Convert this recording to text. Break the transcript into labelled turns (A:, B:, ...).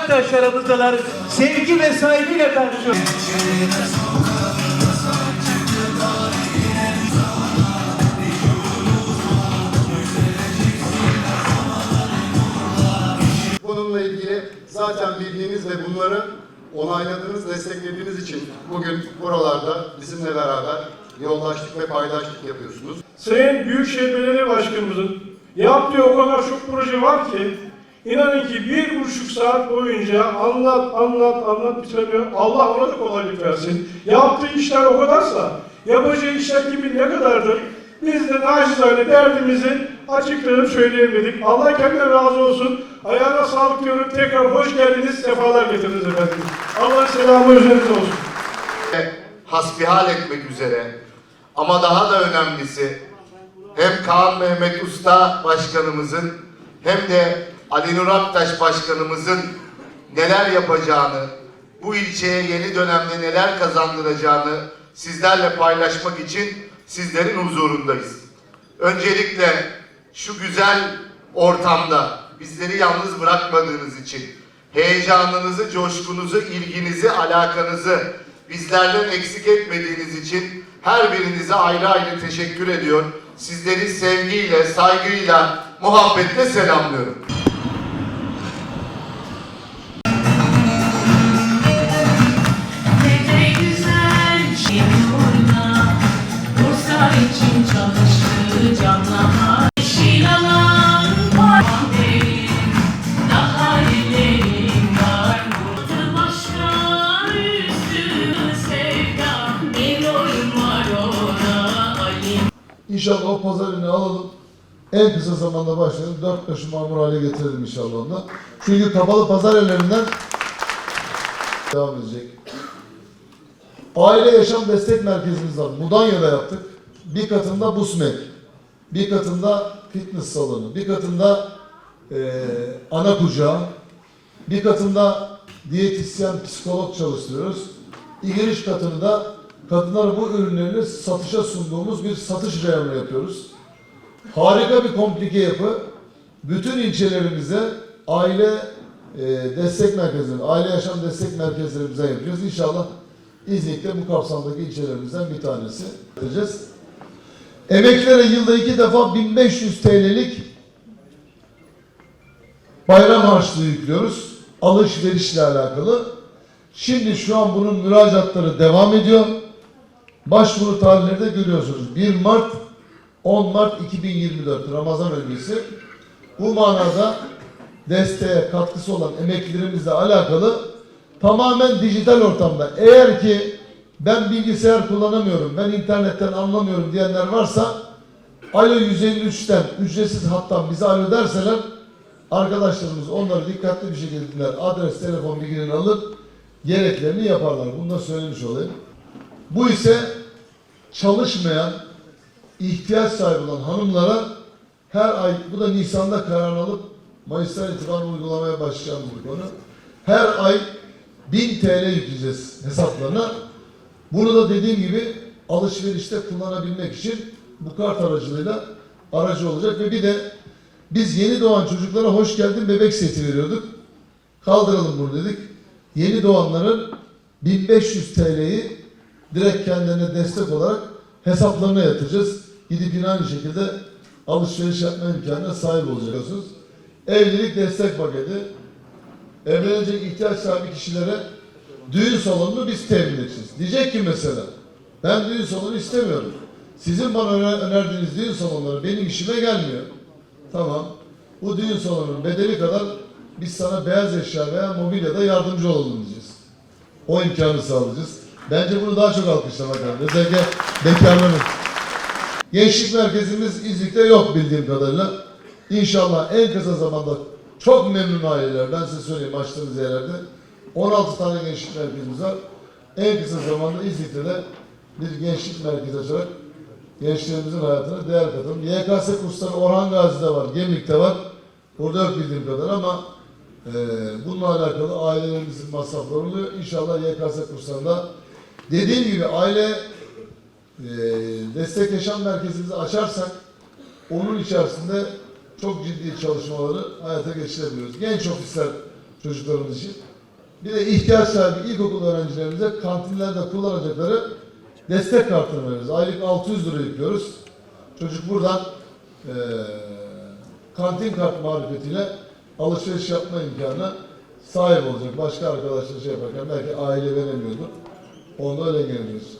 A: Aktaş aramızdalar. Sevgi ve saygıyla karşılıyor.
B: Bununla ilgili zaten bildiğiniz ve bunları onayladığınız, desteklediğiniz için bugün buralarda bizimle beraber yoldaşlık ve paydaşlık yapıyorsunuz.
C: Sayın Büyükşehir Belediye Başkanımızın yaptığı o kadar çok proje var ki inanın ki bir buçuk saat boyunca anlat anlat anlat bitiremiyor. Allah ona da kolaylık versin. Yaptığı işler o kadarsa yapacağı işler gibi ne kadardır? Biz de nacizane derdimizi açıklayıp söyleyelim dedik. Allah kendinden razı olsun. Ayağına sağlık diyorum. Tekrar hoş geldiniz. Sefalar getirdiniz efendim. Allah'ın selamı üzerinize olsun.
D: hasbihal etmek üzere ama daha da önemlisi hem Kaan Mehmet Usta Başkanımızın hem de Ali Nur Aktaş Başkanımızın neler yapacağını, bu ilçeye yeni dönemde neler kazandıracağını sizlerle paylaşmak için sizlerin huzurundayız. Öncelikle şu güzel ortamda bizleri yalnız bırakmadığınız için, heyecanınızı, coşkunuzu, ilginizi, alakanızı bizlerden eksik etmediğiniz için her birinize ayrı ayrı teşekkür ediyor. Sizleri sevgiyle, saygıyla, muhabbetle selamlıyorum.
E: İçin çalıştı canlama Yeşil alan var Daha başka üstü sevda Bir oyun ona Ali
F: İnşallah o pazar günü alalım. En kısa zamanda başlayalım. Dört başı mamur hale getirelim inşallah onda. Çünkü kapalı pazar yerlerinden devam edecek. Aile Yaşam Destek Merkezimiz var. Mudanya'da yaptık. Bir katında BUSMEK. Bir katında fitness salonu. Bir katında eee ana kucağı. Bir katında diyetisyen, psikolog çalıştırıyoruz. İgiriş katını da kadınlara bu ürünlerini satışa sunduğumuz bir satış reyonu yapıyoruz. Harika bir komplike yapı. Bütün ilçelerimize aile e, destek merkezleri, aile yaşam destek merkezlerimizden yapacağız. İnşallah İznik'te bu kapsamdaki ilçelerimizden bir tanesi yapacağız. Emeklilere yılda iki defa 1500 TL'lik bayram harçlığı yüklüyoruz. Alışverişle alakalı. Şimdi şu an bunun müracaatları devam ediyor. Başvuru tarihleri de görüyorsunuz. 1 Mart 10 Mart 2024 Ramazan öncesi. Bu manada desteğe katkısı olan emeklilerimizle alakalı tamamen dijital ortamda. Eğer ki ben bilgisayar kullanamıyorum, ben internetten anlamıyorum diyenler varsa Alo 153'ten ücretsiz hattan bize alo derseler arkadaşlarımız onları dikkatli bir şekilde dinler. Adres, telefon bilgilerini alır, gereklerini yaparlar. Bunu da söylemiş olayım. Bu ise çalışmayan, ihtiyaç sahibi olan hanımlara her ay, bu da Nisan'da karar alıp Mayıs'tan itibaren uygulamaya başlayacağımız bir konu. Her ay 1000 TL yükleyeceğiz hesaplarına. Bunu da dediğim gibi alışverişte kullanabilmek için bu kart aracılığıyla aracı olacak ve bir de biz yeni doğan çocuklara hoş geldin bebek seti veriyorduk. Kaldıralım bunu dedik. Yeni doğanların 1500 TL'yi direkt kendilerine destek olarak hesaplarına yatıracağız. Gidip yine aynı şekilde alışveriş yapma imkanına sahip olacaksınız. Evlilik destek paketi. Evlenecek ihtiyaç sahibi kişilere düğün salonunu biz temin edeceğiz. Diyecek ki mesela ben düğün salonu istemiyorum. Sizin bana öner- önerdiğiniz düğün salonları benim işime gelmiyor. Tamam. Bu düğün salonunun bedeli kadar biz sana beyaz eşya veya mobilyada yardımcı olalım diyeceğiz. O imkanı sağlayacağız. Bence bunu daha çok alkışlamak lazım. Özellikle bekarların. Gençlik merkezimiz İznik'te yok bildiğim kadarıyla. İnşallah en kısa zamanda çok memnun aileler, ben size söyleyeyim açtığımız yerlerde 16 tane gençlik merkezimiz var. En kısa zamanda İznik'te de bir gençlik merkezi açarak gençlerimizin hayatına değer katalım. YKS kursları Orhan Gazi'de var, Gemlik'te var. Burada yok bildiğim kadar ama e, bununla alakalı ailelerimizin masrafları oluyor. İnşallah YKS kurslarında dediğim gibi aile e, destek yaşam merkezimizi açarsak onun içerisinde çok ciddi çalışmaları hayata geçirebiliyoruz. Genç ofisler çocuklarımız için. Bir de ihtiyaç sahibi ilkokul öğrencilerimize kantinlerde kullanacakları destek kartını veriyoruz. Aylık 600 lira yüklüyoruz. Çocuk buradan eee kantin kart marifetiyle alışveriş yapma imkanına sahip olacak. Başka arkadaşlar şey yaparken belki aile veremiyordu. Onu öyle geliyoruz.